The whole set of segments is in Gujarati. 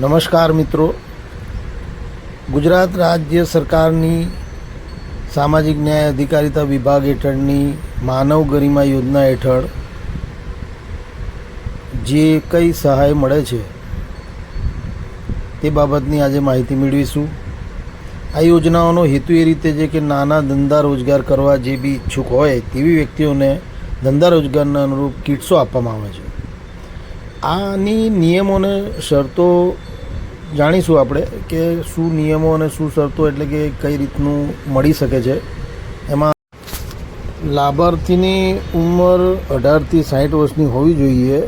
નમસ્કાર મિત્રો. ગુજરાત રાજ્ય સરકારની સામાજિક ન્યાય અધિકારીતા વિભાગ હેઠળની માનવ ગરિમા યોજના હેઠળ જે કંઈ સહાય મળે છે તે બાબતની આજે માહિતી મેળવીશું. આ યોજનાઓનો હેતુ એ રીતે છે કે નાના ધંધા રોજગાર કરવા જે બી ઈચ્છુક હોય તેવી વ્યક્તિઓને ધંધા રોજગારના અનુરૂપ કિટ્સો આપવામાં આવે છે. આની નિયમો અને શરતો જાણીશું આપણે કે શું નિયમો અને શું શરતો એટલે કે કઈ રીતનું મળી શકે છે. એમાં લાભાર્થીની ઉંમર અઢારથી સાઠ વર્ષની હોવી જોઈએ.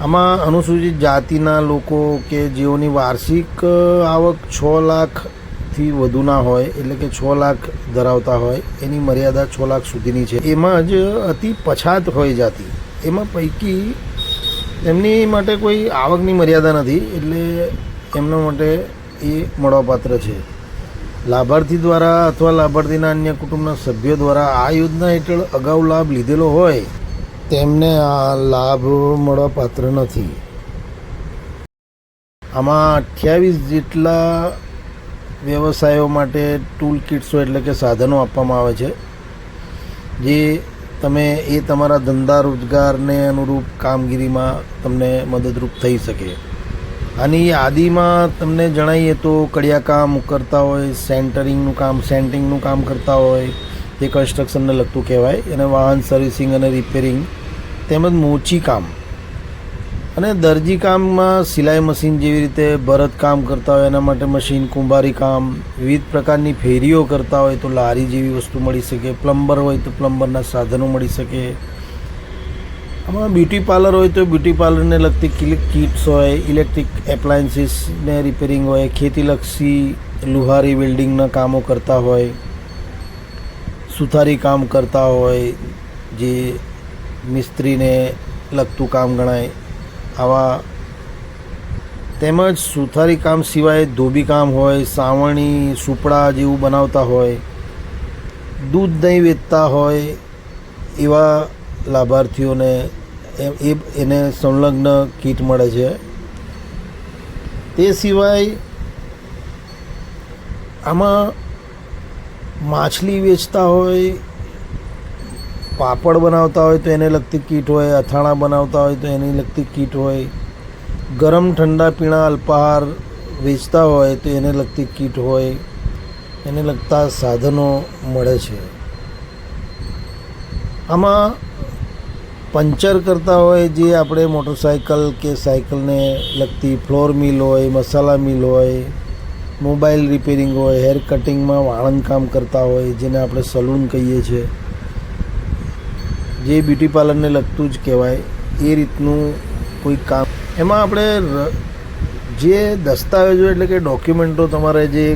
આમાં અનુસૂચિત જાતિના લોકો કે જેઓની વાર્ષિક આવક છ લાખથી વધુના હોય, એટલે કે છ લાખ ધરાવતા હોય, એની મર્યાદા છ લાખ સુધીની છે. એમાં જ અતિ પછાત હોય જાતિ. એમાં પૈકી એમની માટે કોઈ આવકની મર્યાદા નથી, એટલે એમના માટે એ મળવાપાત્ર છે. લાભાર્થી દ્વારા અથવા લાભાર્થીના અન્ય કુટુંબના સભ્યો દ્વારા આ યોજના હેઠળ અગાઉ લાભ લીધેલો હોય, તેમને આ લાભ મળવાપાત્ર નથી. આમાં અઠ્યાવીસ જેટલા વ્યવસાયો માટે ટૂલ કિટ્સો એટલે કે સાધનો આપવામાં આવે છે, જે તમે એ તમારા ધંધા રોજગારને અનુરૂપ કામગીરીમાં તમને મદદરૂપ થઈ શકે. આની યાદીમાં તમને જણાવીએ તો કડિયા કામ કરતા હોય સેન્ટરિંગનું કામ સેન્ટિંગનું કામ કરતા હોય તે કન્સ્ટ્રક્શનને લગતું કહેવાય. અને વાહન સર્વિસિંગ અને રિપેરિંગ તેમજ મોચી કામ અને દરજી કામમાં સિલાઈ મશીન જેવી રીતે ભરત કામ કરતા હોય, એના માટે મશીન, કુંભારી કામ, વિવિધ પ્રકારની ફેરીઓ કરતા હોય તો લારી જેવી વસ્તુ મળી શકે, પ્લમ્બર હોય તો પ્લમ્બરના સાધનો મળી શકે. આમાં બ્યુટી પાર્લર હોય તો બ્યુટી પાર્લરને લગતી કિલ- કિટ્સ હોય, ઇલેક્ટ્રિક એપ્લાયન્સીસને રિપેરિંગ હોય, ખેતીલક્ષી લુહારી વેલ્ડિંગના કામો કરતા હોય, સુથારી કામ કરતા હોય, જે મિસ્ત્રીને લગતું કામ ગણાય. આવા તેમજ સુથારી કામ સિવાય ધોબી કામ હોય, સાવણી, સુપડા જેવું બનાવતા હોય, દૂધ દહીં વેચતા હોય એવા લાભાર્થીઓને એ- એને સંલગ્ન કીટ મળે છે. તે સિવાય આમાં માછલી વેચતા હોય પાપડ બનાવતા હોય તો એને લગતી કીટ હોય, અથાણા બનાવતા હોય તો એની લગતી કીટ હોય, ગરમ ઠંડા પીણા અલ્પાહાર વેચતા હોય તો એને લગતી કીટ હોય, એને લગતા સાધનો મળે છે. આમાં પંચર કરતા હોય જે આપણે મોટરસાઇકલ કે સાયકલને લગતી ફ્લોર મિલ હોય, મસાલા મિલ હોય, મોબાઈલ રિપેરિંગ હોય, હેર કટિંગમાં વાળંદ કામ કરતા હોય, જેને આપણે સલૂન કહીએ છીએ. જે બ્યુટી પાર્લરને લગતું જ કહેવાય, એ રીતનું કોઈ કામ. એમાં આપણે જે દસ્તાવેજો એટલે કે ડોક્યુમેન્ટો તમારે જે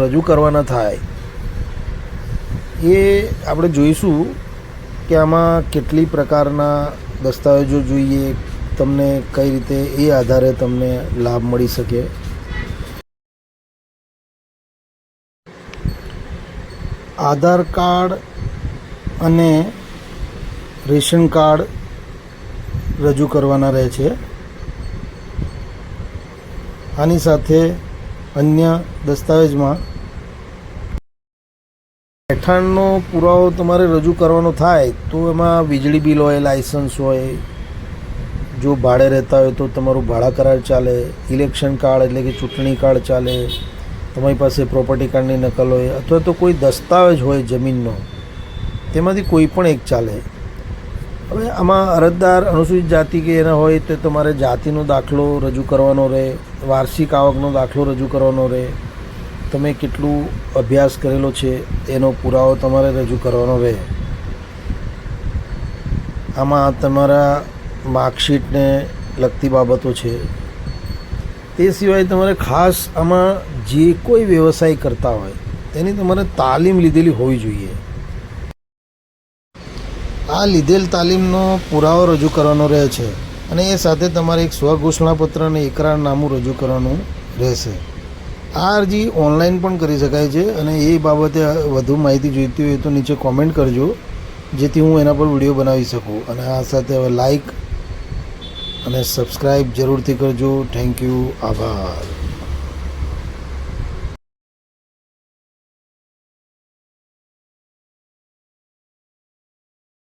રજૂ કરવાના થાય, એ આપણે જોઈશું કે આમાં કેટલી પ્રકારના દસ્તાવેજો જોઈએ, તમને કઈ રીતે એ આધારે તમને લાભ મળી શકે. આધાર કાર્ડ અને રેશન કાર્ડ રજૂ કરવાના રહે છે. આની સાથે અન્ય દસ્તાવેજમાં રહેઠાણનો પુરાવો તમારે રજૂ કરવાનો થાય તો એમાં વીજળી બિલ હોય લાઇસન્સ હોય, જો ભાડે રહેતા હોય તો તમારું ભાડા કરાર ચાલે, ઇલેક્શન કાર્ડ એટલે કે ચૂંટણી કાર્ડ ચાલે, તમારી પાસે પ્રોપર્ટી કાર્ડની નકલ હોય અથવા તો કોઈ દસ્તાવેજ હોય જમીનનો, તેમાંથી કોઈ પણ એક ચાલે. હવે આમાં અરજદાર અનુસૂચિત જાતિ કે એના હોય તો તમારે જાતિનો દાખલો રજૂ કરવાનો રહે, વાર્ષિક આવકનો દાખલો રજૂ કરવાનો રહે. તમે કેટલું અભ્યાસ કરેલો છે એનો પુરાવો તમારે રજૂ કરવાનો રહે. આમાં તમારા માર્કશીટને લગતી બાબતો છે. તે સિવાય તમારે ખાસ આમાં જે કોઈ વ્યવસાય કરતા હોય, તેની તમારે તાલીમ લીધેલી હોવી જોઈએ. આ લીધેલ તાલીમનો પુરાવો રજૂ કરવાનો રહે છે અને એ સાથે તમારે એક સ્વઘોષણાપત્ર અને એકરારનામું રજૂ કરવાનું રહેશે. આ અરજી ઓનલાઈન પણ કરી શકાય છે અને એ બાબતે વધુ માહિતી જોઈતી હોય તો નીચે કોમેન્ટ કરજો, જેથી હું એના પર વીડિયો બનાવી શકું. અને આ સાથે હવે લાઈક અને સબસ્ક્રાઈબ જરૂરથી કરજો. થેન્ક યુ આભાર.